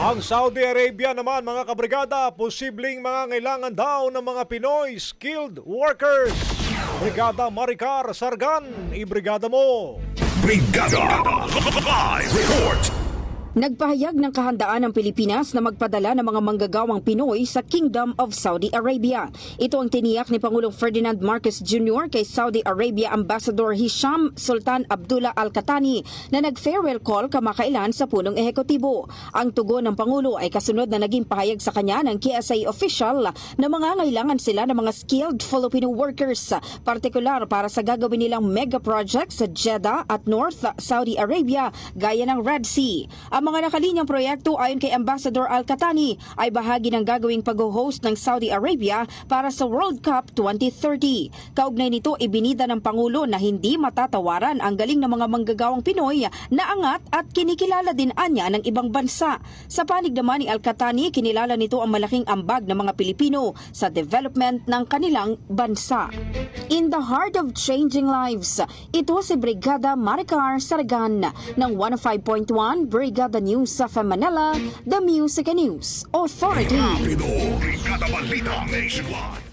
Ang Saudi Arabia naman mga kabrigada, posibleng mga ngailangan daw ng mga Pinoy skilled workers. Brigada Maricar Sargan, ibrigada mo. Brigada Live Report Nagpahayag ng kahandaan ng Pilipinas na magpadala ng mga manggagawang Pinoy sa Kingdom of Saudi Arabia. Ito ang tiniyak ni Pangulong Ferdinand Marcos Jr. kay Saudi Arabia Ambassador Hisham Sultan Abdullah Al-Katani na nag-farewell call kamakailan sa punong ehekutibo. Ang tugon ng Pangulo ay kasunod na naging pahayag sa kanya ng KSA official na mga ngailangan sila ng mga skilled Filipino workers, partikular para sa gagawin nilang mega projects sa Jeddah at North Saudi Arabia gaya ng Red Sea. Ang mga nakalinyang proyekto ayon kay Ambassador Al-Katani ay bahagi ng gagawing pag-host ng Saudi Arabia para sa World Cup 2030. Kaugnay nito, ibinida ng Pangulo na hindi matatawaran ang galing ng mga manggagawang Pinoy na angat at kinikilala din anya ng ibang bansa. Sa panig naman ni Al-Katani, kinilala nito ang malaking ambag ng mga Pilipino sa development ng kanilang bansa. In the heart of changing lives, ito si Brigada Maricar Saragan ng 105.1 Brigada News sa Manila, The Music News Authority. Brigada Nationwide